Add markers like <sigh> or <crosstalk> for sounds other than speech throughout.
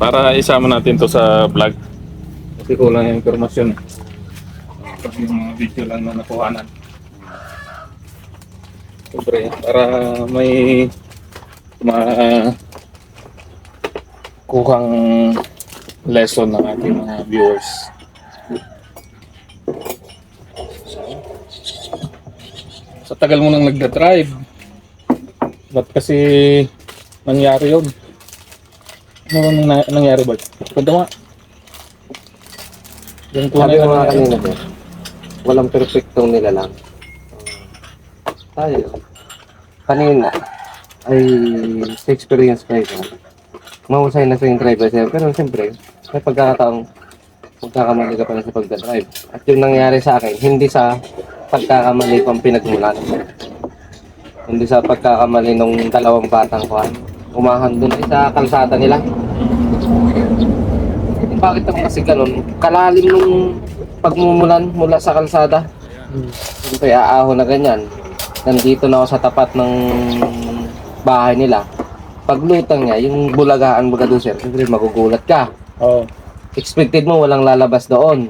Para isama natin to sa vlog. Kasi kulang yung informasyon. Pag yung mga video lang na nakuhanan. Siyempre, para may ma kuhang lesson ng ating mga viewers. Sa tagal mo nang nagda-drive, ba't kasi nangyari yun? Ano bang na- nangyari ba? Punta mo. Yung Sabi ko nga kanina sir, walang perfectong nila lang. Tayo, kanina, ay sa experience ko ito. Mahusay na sa yung driver sir, pero siyempre, may pagkakataong magkakamali ka pa rin sa pagdadrive. At yung nangyari sa akin, hindi sa pagkakamali ko ang pinagmulan. Hindi sa pagkakamali nung dalawang batang ko. Umahan ay sa kalsada nila. Bakit naman kasi ganun? Kalalim nung pagmumulan mula sa kalsada. Siyempre, aaho na ganyan. Nandito na ako sa tapat ng bahay nila. Paglutang niya, yung bulagaan baga doon, sir, siyempre magugulat ka. Oo. Expected mo walang lalabas doon.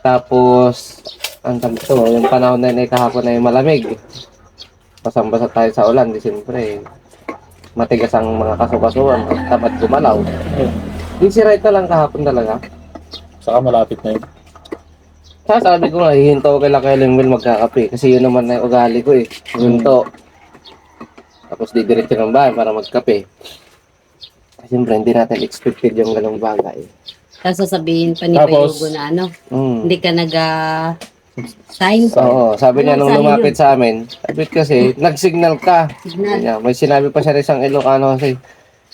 Tapos, ang ito, yung panahon na yun ay kahapon ay malamig. Basang-basa tayo sa ulan, di siyempre. Matigas ang mga kasukasuan, tamad gumalaw. Easy ride na lang kahapon talaga. Saka malapit na yun. Sa sabi ko nga, hihinto ko kay Kay Lingwil magkakape. Kasi yun naman na yung ugali ko eh. Hinto. Tapos didiretso ng bahay para magkape. Siyempre, hindi natin expected yung ganong bagay. Tapos sasabihin pa ni Tapos- Payugo na ano, Hmm. hindi ka nag sign Oo, sabi niya nung lumapit sa amin, sabi kasi, nag-signal ka. signal. Kanya, may sinabi pa siya rin isang Ilocano kasi,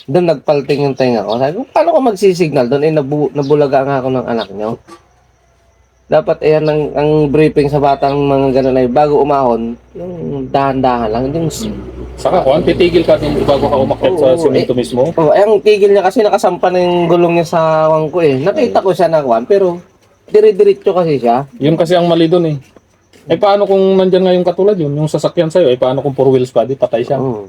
doon nagpalting yung tenga ko. Sabi ko, paano ko magsisignal doon? Eh, nabu nabulaga nga ako ng anak niyo. Dapat ayan ang, ang briefing sa batang mga ganun ay bago umahon, yung dahan-dahan lang. Yung, Saka kung titigil ka din bago ka umakyat sa Oo, simento mismo. oh, eh, ang tigil niya kasi nakasampa na yung gulong niya sa wang ko eh. Nakita ko siya na kwan, pero dire-diretso kasi siya. Yun kasi ang mali doon eh. Eh paano kung nandyan nga yung katulad yun, yung sasakyan sa'yo, eh paano kung four wheels pa, di patay siya. Oo.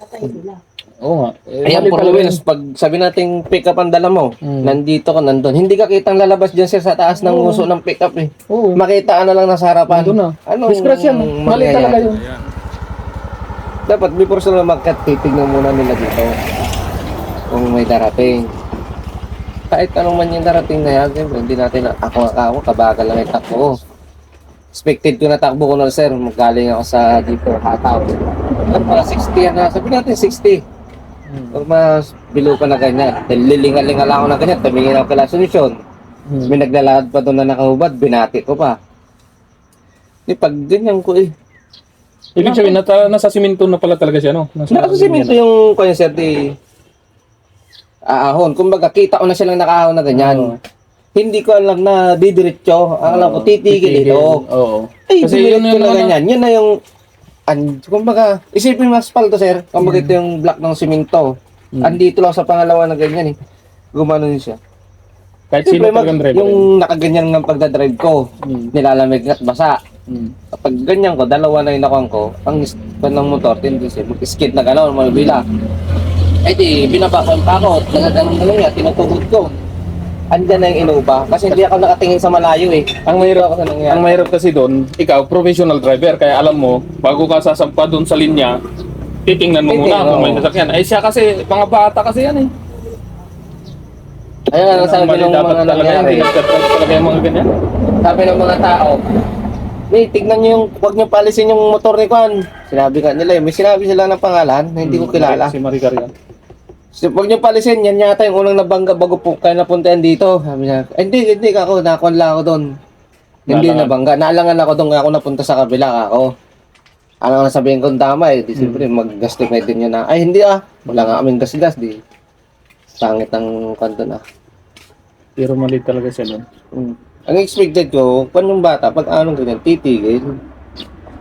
Patay sila. Oo nga. Eh, Ayan, talaga wheels, pag sabi nating pick up ang dala mo, Mm. nandito ka, nandun. Hindi ka kitang lalabas dyan sir sa taas ng Oo. uso ng pick up eh. Oo. Makita ka na lang nasa harapan. Nandun na. Anong Disgrasya mo. Mali mangyayari? talaga yun. Dapat before sila magkat, titignan muna nila dito kung may darating. Kahit anong man yung darating na yan, siyempre, hindi natin, ako nga ako, kabagal lang yung takbo ko. Expected ko na takbo ko na sir, magaling ako sa dito, hataw. Ano pala, 60 yan na, sabi natin 60. Hmm. Pag mas below pa na ganyan, lilingalingal ako na ganyan, tumingin ako kala solusyon. Hmm. May naglalakad pa doon na nakahubad, binati ko pa. Di pag ganyan ko eh. Ibig sabihin, nata, nasa simento na pala talaga siya, no? Nasa, Nakasiminto yung concert eh. Aahon. Kumbaga, kita ko na silang nakaahon na ganyan. Oo. Hindi ko alam na didiretso. Ang alam ko, titigil ito. Oo. Ay, Kasi yun yun na ano- ganyan. Yun na yung, an, kumbaga, isipin mo asfalto, sir. Kumbaga ito yung block ng simento. Mm. Andito lang sa pangalawa na ganyan eh. Gumano yun siya. Kahit sino Siyempre, mag- talagang driver. yung nakaganyan ng pagdadrive ko, Mm. nilalamig at basa. Mm. Kapag ganyan ko, dalawa na yung nakuha ko, ang span ng motor, tendency, mag-skid na gano'n, malubila. Eh di, binabakon pa ako, talagang ano niya, tinutuhod ko. Andyan na yung inuba, kasi hindi ako nakatingin sa malayo eh. Ang mahirap, Ako sa nangyari. ang mahirap kasi doon, ikaw, professional driver, kaya alam mo, bago ka sasampa doon sa linya, titingnan mo muna kung may oo. sasakyan. Ay siya kasi, mga bata kasi yan eh. Ayun ang Ang sabi mali ng dapat mga talaga yan, nangyari. talaga yung mga ganyan. Sabi ng mga tao, Hey, tignan nyo yung, huwag nyo palisin yung motor ni Kwan. Sinabi ka nila, eh, may sinabi sila ng pangalan na hindi ko kilala. Si Marie Carrion. So, huwag nyo palisin, yan yata yung unang nabangga bago po kayo napuntahan dito. Sabi niya, "Ay, hindi, hindi ako, nakon lang ako doon. Hindi Naalangan. nabangga. Naalangan ako doon, ako napunta sa kabila ako. Ano nga sabihin ko tama eh, di siyempre mag-gastimate din yun na, ay hindi ah, wala nga kaming gas-gas, di. Pangit ang kanto na. Pero mali talaga siya doon. Mm. Ang expected ko, kung yung bata, pag anong ganyan, titigil.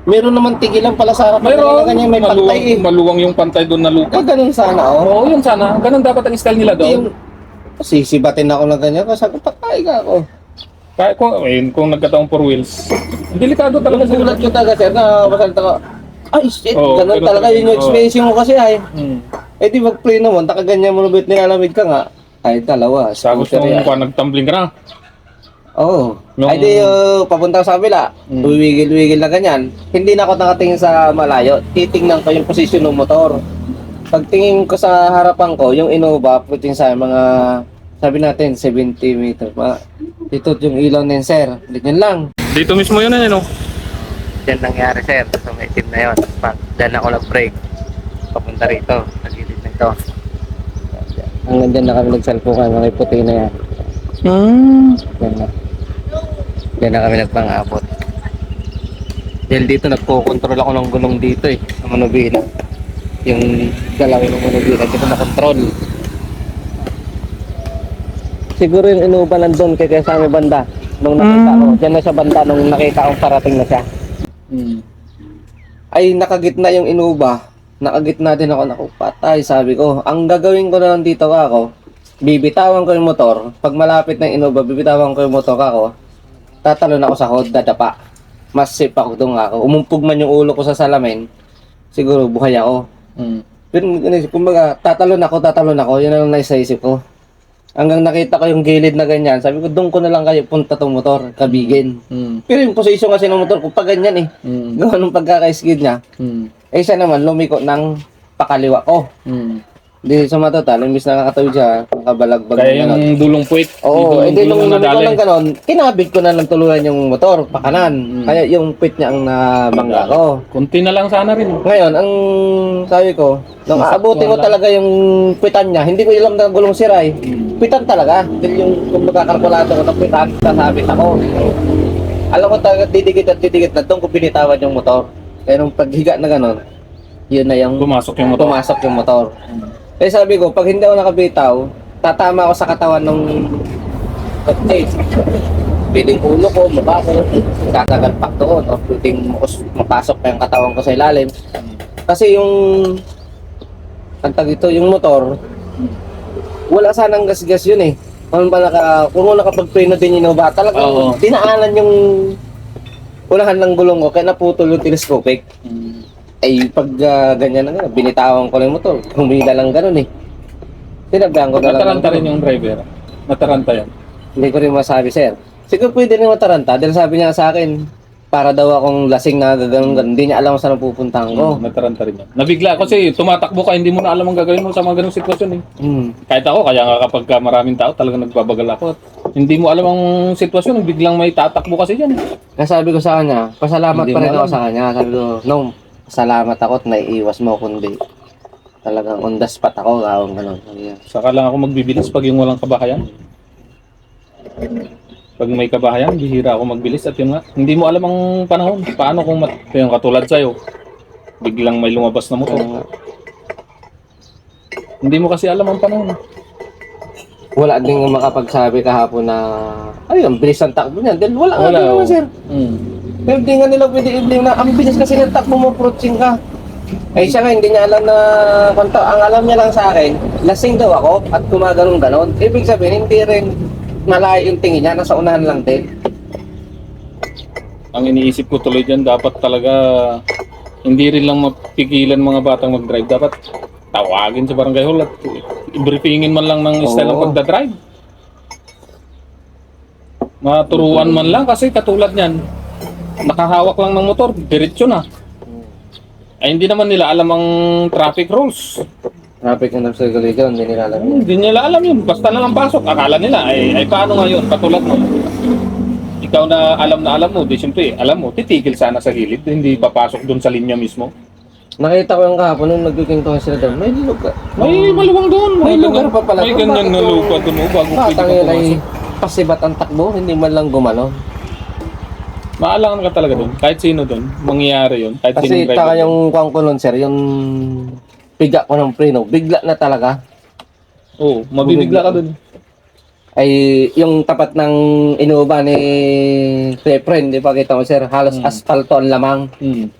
Meron naman tigilan pala sa harapan na ganyan, may maluwang, pantay eh. maluwang yung pantay doon na lupa. Ah, ganun sana, oh. Oo, yun sana. Ganun dapat ang style nila doon. yung, sisibatin ako ng ganyan, kasi ako, patay ka ako. Kaya kung, eh, kung nagkataong four wheels, delikado talaga sila. Nagulat ko talaga, sir, na masalita ko, ay shit, Oo, ganun talaga, yun yung experience mo kasi ay. Hmm. Eh di mag-play naman, nakaganyan mo nabit nilalamig ka nga. Ay, dalawa. Sa gusto mo pa nagtumbling ka na. Oo. Yung- Ay di, uh, papunta sa kabila. Mm. Uwigil-wigil na ganyan. Hindi na ako nakatingin sa malayo. Titingnan ko yung posisyon ng motor. Pagtingin ko sa harapan ko, yung Innova, puting sa mga, sabi natin, 70 meter. Ma, dito yung ilaw na yun, sir. Ganyan lang. Dito mismo yun ano. Yan nangyari, sir. So, may team na yun. Pag dyan ako nag-break, papunta rito. Sa gilid na ito. Hanggang dyan na kami nagsalpukan. Mga puti na yan. Hmm. Yan na. Yan na kami nagpang-abot. Dahil dito nagko-control ako ng gulong dito eh. Sa manubila. Yung galawin ng manubila. Dito na control. Siguro yung inuuba nandun kay kaya sa aming banda. Nung nakita ko. Diyan na siya banda nung nakita kong parating na siya. Hmm. Ay nakagitna yung inuba. Nakagitna din ako. Naku, patay sabi ko. Ang gagawin ko na lang dito ako. Bibitawan ko yung motor. Pag malapit na yung inuba, bibitawan ko yung motor ako. Tatalon ako sa hod, dadapa. Mas safe ako doon ako. Umumpog man yung ulo ko sa salamin. Siguro buhay ako. Hmm. Pero ganun, kumbaga, tatalon ako, tatalon ako. Yun na lang nasa isip ko. Hanggang nakita ko yung gilid na ganyan. Sabi ko, doon ko na lang kayo punta tong motor, kabigin. Hmm. Pero yung posisyon kasi ng motor ko, pag ganyan eh. Hmm. Gawa nung pagkaka-skid niya. Hmm. Eh siya naman, lumiko ng pakaliwa ko. Hmm. Hindi sa matotal, imbis na nakatawid siya, nakabalagbag Kaya na gano'n. yung dulong puwit. Oo, yung hindi dulong nung lumiko ng gano'n, kinabit ko na lang tuluyan yung motor, pakanan. Mm. Kaya yung pit niya ang nabangga ko. Kunti na lang sana rin. Ngayon, ang sabi ko, nung Masaktuhan aabutin ko lang. talaga yung pitan niya, hindi ko ilam na gulong siray. Hmm. Pitan talaga. Dahil yung kung magkakalkulado ko ng pitan, sasabit ako. Alam ko talaga, didikit at didikit na doon ko binitawan yung motor. Kaya nung paghiga na gano'n, yun na yung Pumasok yung motor. pumasok yung motor. Eh sabi ko, pag hindi ako nakabitaw, tatama ako sa katawan ng kotse. Pwedeng ulo ko, mukha ko, kakagalpak doon, o pwedeng mapasok pa yung katawan ko sa ilalim. Kasi yung, ang tag ito, yung motor, wala sanang gas-gas yun eh. Kung ba naka, kung nakapag-preno din yung ba, talagang Oo. dinaanan yung unahan ng gulong ko, kaya naputol yung telescopic Hmm. Ay pag ah, ganyan na nga, binitawan ko lang yung motor. Humila lang ganun eh. Sinabihan ko na lang. Nataranta rin yung driver. Nataranta yan. Hindi ko rin masabi, sir. Siguro pwede rin mataranta dahil sabi niya sa akin, para daw akong lasing na gaganon ganun. Hindi niya alam saan pupuntahan ko. Hmm. Nataranta rin yan. Nabigla kasi tumatakbo ka, hindi mo na alam ang gagawin mo sa mga ganung sitwasyon eh. Hmm. Kahit ako, kaya nga kapag ka maraming tao, talagang nagbabagal ako. At hindi mo alam ang sitwasyon, biglang may tatakbo kasi yan. eh. Kaya sabi ko sa kanya, pasalamat Hindi pa rin ako sa kanya. Sabi ko, no, salamat ako at naiiwas mo kundi talagang on the spot ako, gawang ganun. Saka lang ako magbibilis pag yung walang kabahayan. Pag may kabahayan, bihira ako magbilis at yun nga, hindi mo alam ang panahon. Paano kung mat yung katulad sa'yo, biglang may lumabas na motor. Kaya nga, Hindi mo kasi alam ang panahon. wala din makapagsabi kahapon na, ay, ang bilis ng takbo niya. Dahil wala, wala Wala, nga oh. sir. Mm. Pero hindi nga nila pwede i-blame na ang bilis kasi ng takbo mo, approaching ka. Eh siya nga, hindi niya alam na, kwanto, ang alam niya lang sa akin, lasing daw ako at gumaganon ganon. Ibig sabihin, hindi rin malayo yung tingin niya, nasa unahan lang din. Ang iniisip ko tuloy dyan, dapat talaga hindi rin lang mapigilan mga batang mag-drive. Dapat tawagin sa barangay hall at briefingin man lang ng style ng pagdadrive. Maturuan man lang kasi katulad niyan, nakahawak lang ng motor, diretso na. Ay hindi naman nila alam ang traffic rules. Traffic and obstacle hindi nila alam yun. Hindi nila alam yun. Basta na lang pasok. Akala nila, ay, ay paano ngayon? Katulad mo. Ikaw na alam na alam mo, di siyempre, alam mo, titigil sana sa gilid. Hindi papasok doon sa linya mismo. Nakita ko yung kahapon nung nagkikintuhan sila doon, may lugar. May maluwang doon. May lugar pa pala May ganyan na lupa doon. oh, Bago pwede Batang ka yun ay pasibat ang takbo, hindi man lang gumano. Maalangan ka talaga doon. Kahit sino doon. Mangyayari yun. Kahit Kasi sino taka yung kuwang ko nun, sir, yung piga ko ng preno, bigla na talaga. Oo, mabibigla ka doon. ay yung tapat ng inuuba ni Friend, di pa kita mo sir, halos Mm. asfalto ang lamang. Hmm.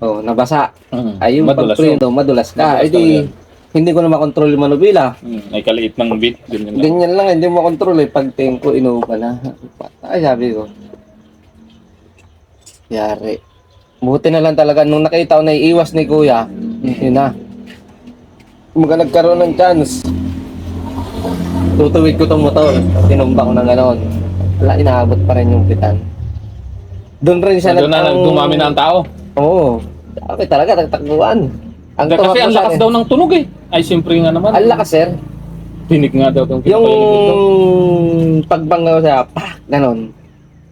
Oh, nabasa. Hmm. Ay yung Madulas yun. pagpreno, madulas ka. Madulas Ay di, talaga. hindi ko na makontrol yung manubila. Hmm. Ay kaliit ng bit. Ganyan lang. Ganyan lang, hindi mo makontrol eh. Pag tingin ko, inuuba na. Ay, sabi ko. Yari. Buti na lang talaga, nung nakita ko na iiwas ni kuya, <laughs> yun na. Kumbaga nagkaroon ng chance. Tutuwid ko tong motor. Tinumba ko ng ganon. Wala, inaabot pa rin yung pitan. Doon rin siya Doon na nagtang- dumami na ang tao. Oo. Dami talaga, nagtakbuhan. Ang Kasi tumakbo ang sa lakas akin- daw ng tunog eh. Ay, siyempre nga naman. Ang lakas, sir. Tinig nga daw itong Yung pagbanggaw siya, pak, ganon.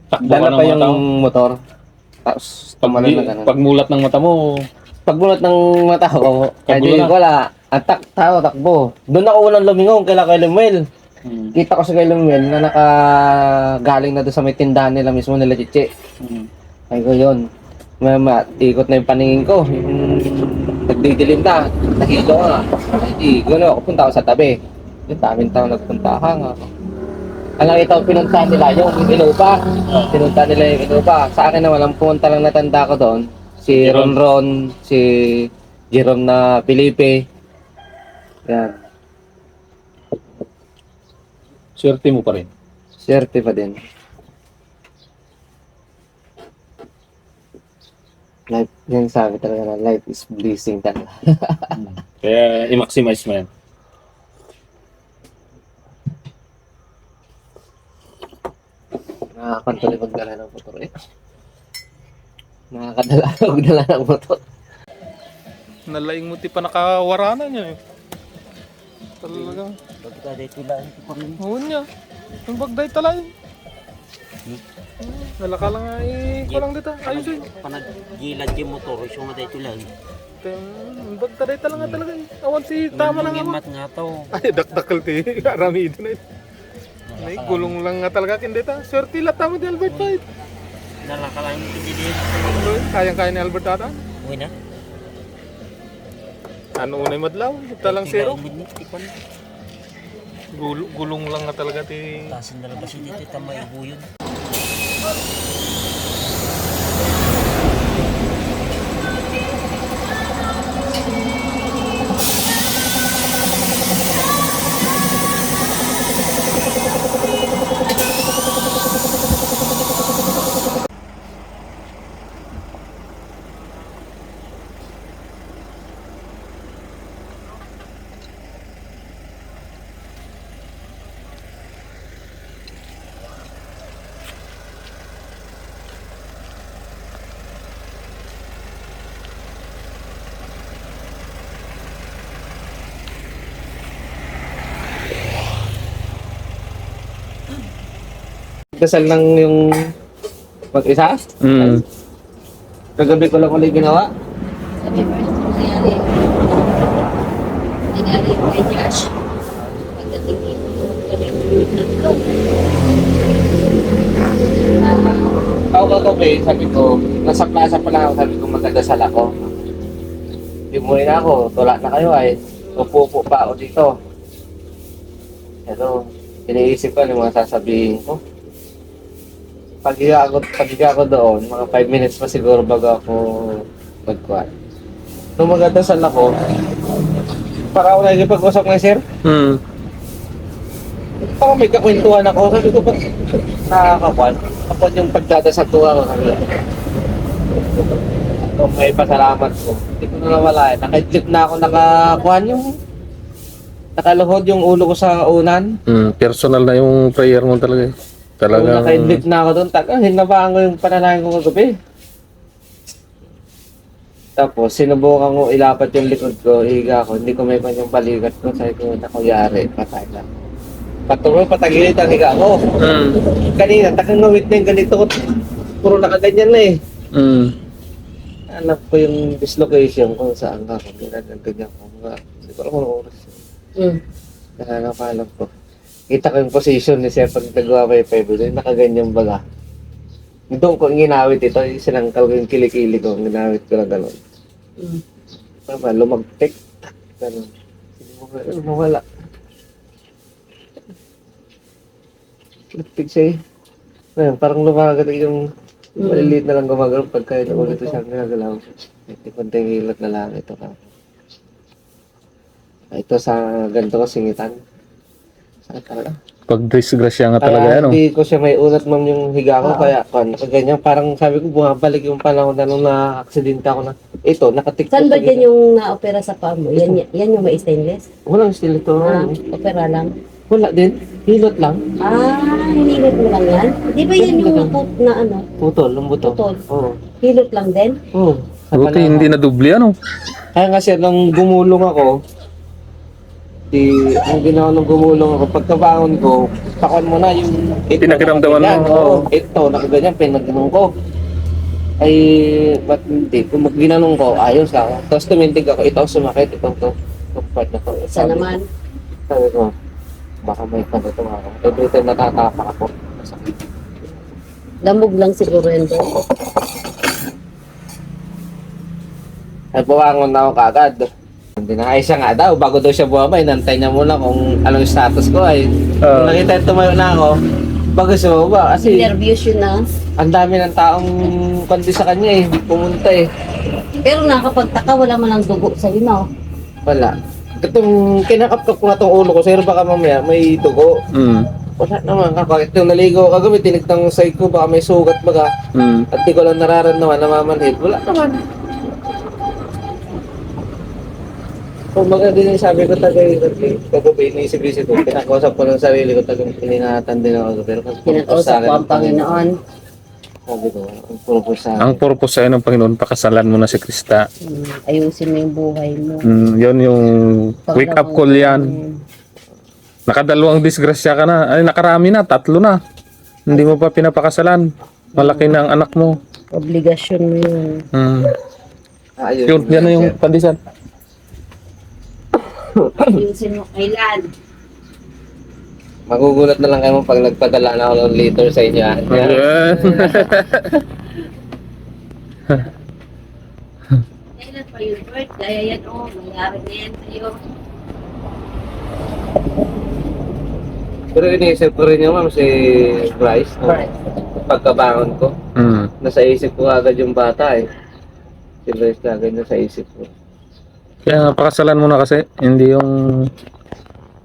Takbo ka Dala ng pa mga yung tao. motor. Tapos, Pag, tumalan na ganon. pagmulat ng mata mo, Pagbunot ng mata ko, Kagulo di na. wala. Ang tak, tao, takbo. Doon ako unang lumingong kila kay Lemuel. hmm. Kita ko sa kay Lemuel na nakagaling na doon sa may tindahan nila mismo nila Chichi. Hmm. Ay ko yun. Mama, ikot na yung paningin ko. Yung nagdidilim na. Nakito ko nga. Ay di, gano'n ako. Punta ako sa tabi. Yung daming tao nagpuntahan nga. Alam ito, pinunta nila yung Innova. Pinunta nila yung Innova. Sa akin naman, ang pumunta lang natanda ko doon, si Ron Ron, si Jerome na Felipe. Yan. Swerte mo pa rin. Swerte pa din. Life, yung sabi talaga na life is blessing talaga. Kaya i-maximize mo yan. Nakakantuli magdala ng motor eh. Nakakadala <laughs> magdala ng motor. Nalaing mo ti pa nakawaranan niya eh. Talaga. Pagka dito lang ito pa rin. Oo niya. Yung bagday talay. Nalaka lang ay ko lang dito. Ayos eh. Panagilad yung motor, iso nga dito lang. Yung bagday talaga nga talaga eh. Awan si tama lang ako. Mat nga to. Ay, dakdakal ti. <laughs> Arami ito na ito. Ay, gulong lang nga talaga kindeta. Swerte lang tama di Albert Fight. Nalakalang yung pinili. Kayang-kaya ni Albert ata. Uy na. Ano unay madlaw? Ito lang zero. Minit, tikon. Gul- gulong lang nga talaga ti. Tasan na lang kasi dito, tama ibuyod. Dasal lang yung mag-isa. Mm. Kagabi ko lang ulit ginawa. Sabi mo, nangyari. Nangyari kay Josh. Pagdating dito, tatlo. Ako kagabi, sabi ko, nasa plaza pa lang ako, sabi ko magdadasal ako. Umuwi na ako, tula na kayo ay, upo-upo pa ako dito. Pero, iniisip ko ano yung mga sasabihin ko. Paghiga ako, paghiga ako doon, mga 5 minutes pa siguro bago ako magkuhan. Nung magdadasal ako, para ako nagipag-usap ng sir, Mm. parang may kakwentuhan ako. Sabi ko, ba't nakakakuan? Kapag yung pagdadasal ko ako, sabi ko, may pasalamat ko, hindi ko na nawala eh. Nakaidlip na ako nakakuan yung nakaluhod yung ulo ko sa unan. Mm. Personal na yung prayer mo talaga. eh. Kung Talaga. nakaidlip na ako doon, taga, hinabaan ko yung pananahin ko kagabi. Tapos, sinubukan ko ilapat yung likod ko, higa ko, hindi ko may pan yung balikat ko, sabi ko, nakuyari, patay na. Patuloy, patagilid ang higa ko. Mm. Kanina, takang ngawit na yung ganito ko, puro nakaganyan na eh. Mm. Anak ko yung dislocation kung saan ka, kung ganyan, ganyan ko. Mga, hindi ko alam kung oras. Mm. Nakakapalam ko. Kita ko yung position ni Sir pag nagawa may five doon, nakaganyan baga. Doon ko ginawit ito, sinangkal ko yung kilikili ko, ginawit ko na gano'n. Mm. Tama, lumagtek. Gano'n. Hindi mo ka, ano, wala. Lumagtek siya eh. Ngayon, parang lumagat yung Mm. maliliit na lang gumagalaw pagka ito ulit siya ginagalaw. Ito konting hilot na lang ito ka. Ito sa ganito ko singitan. Pag disgrasya nga Kaya talaga ano. hindi ko siya may unat ma'am yung higa ko. Kaya kan, ganyan, parang sabi ko bumabalik yung panahon na nung na-aksidente ako na. Ito, nakatiktok. Saan ba gitna. yung na-opera sa paa mo? Yan, yan yung may stainless? Walang still ito. Ah, opera lang. Wala din. Hilot lang. Ah, hinilot mo lang yan? Di ba yan yung naput na ano? Putol, lumbuto. Putol. Oo. Hilot lang din? Oo. Sa Buti hindi na dubli ano. Kaya nga siya, nung gumulong ako, di, nung ginawa nung gumulong ako, pagkabangon ko, takon mo na yung... ito, Pinakiramdaman mo, nakaganyan, oo. oo. Ito, nakaganyan, pinagganong ko. Ay, ba't hindi? Kung ginanong ko, ayos ako. Tapos tumindig ako, ito sumakit, ito, ito. Itong part na to. Isa naman. Sabi ko, baka may kano ito ako. Every time natatapak ako. Masakit. Lamog lang siguro yun doon. Ay, buwangon na ako kagad. Hindi na ay siya nga daw, bago daw siya bumaba, inantay niya muna kung anong status ko ay. Ah. Nung nakita tumayo na ako, bago siya bumaba. Kasi Nervous yun na. ang dami ng taong kundi sa kanya eh, pumunta eh. Pero nakapagtaka, wala man ang dugo sa lima. oh. Wala. Itong kinakapkap ko nga tong ulo ko, sir baka mamaya may dugo. Mm. Wala naman ka. Bakit yung naligo ko kagabi, tinigtang sa ko, baka may sugat baga. Mm. At di ko lang nararamdaman, namamanhid. Wala naman. Kung baga din yung sabi ko tagay, kagabi iniisip-isip ko, pinakausap ko ng sarili ko, tagang piningatan din ako. Pero kung Kinakausap ko ang Panginoon. Sabi ko, ang purpose sa Ang purpose sa'yo ng Panginoon, pakasalan mo na si Krista. Hmm, ayusin mo yung buhay mo. Mm, yun yung wake up call yan. Nakadalawang disgrasya ka na. Ay, nakarami na. Tatlo na. Hindi mo pa pinapakasalan. Malaki na ang anak mo. Obligasyon mo yun. Mm. Ayun. Yun, yan na yung pandisan. Ayusin mo kailan. Magugulat na lang kayo pag nagpadala na ako ng liter sa inyo. ah. Ayan. Kailan pa yung birth? Gaya yan, oh. Mayari na yan sa'yo. Pero iniisip ko rin yung ma'am si Bryce. no? Pagkabangon ko, Mm. nasa isip ko agad yung bata eh. Si Bryce agad nasa isip ko. Kaya pakasalan mo na kasi. Hindi yung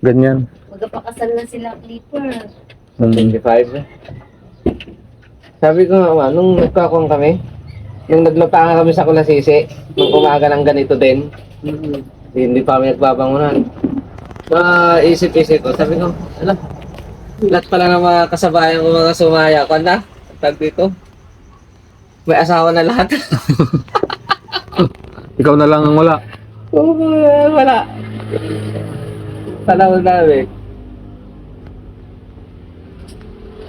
ganyan. Magpapakasal na sila, Clipper. Mm. 25 na. Sabi ko nga, ma, nung nagkakuang kami, nung naglapangan kami sa Kulasisi, nung umaga ng ganito din, hindi pa kami nagbabangunan. Mga isip-isip ko, sabi ko, ano, lahat pala ng mga kasabayan ko mga sumaya ko, na, tag dito, may asawa na lahat. <laughs> Ikaw na lang ang wala. Wala. Panahon namin.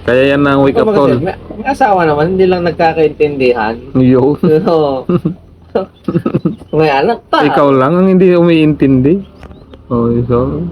Kaya yan ang wake up call. May, may asawa naman, hindi lang nagkakaintindihan. Yo. <laughs> Oo. <laughs> may anak pa. Ikaw lang ang hindi umiintindi. Oh, so,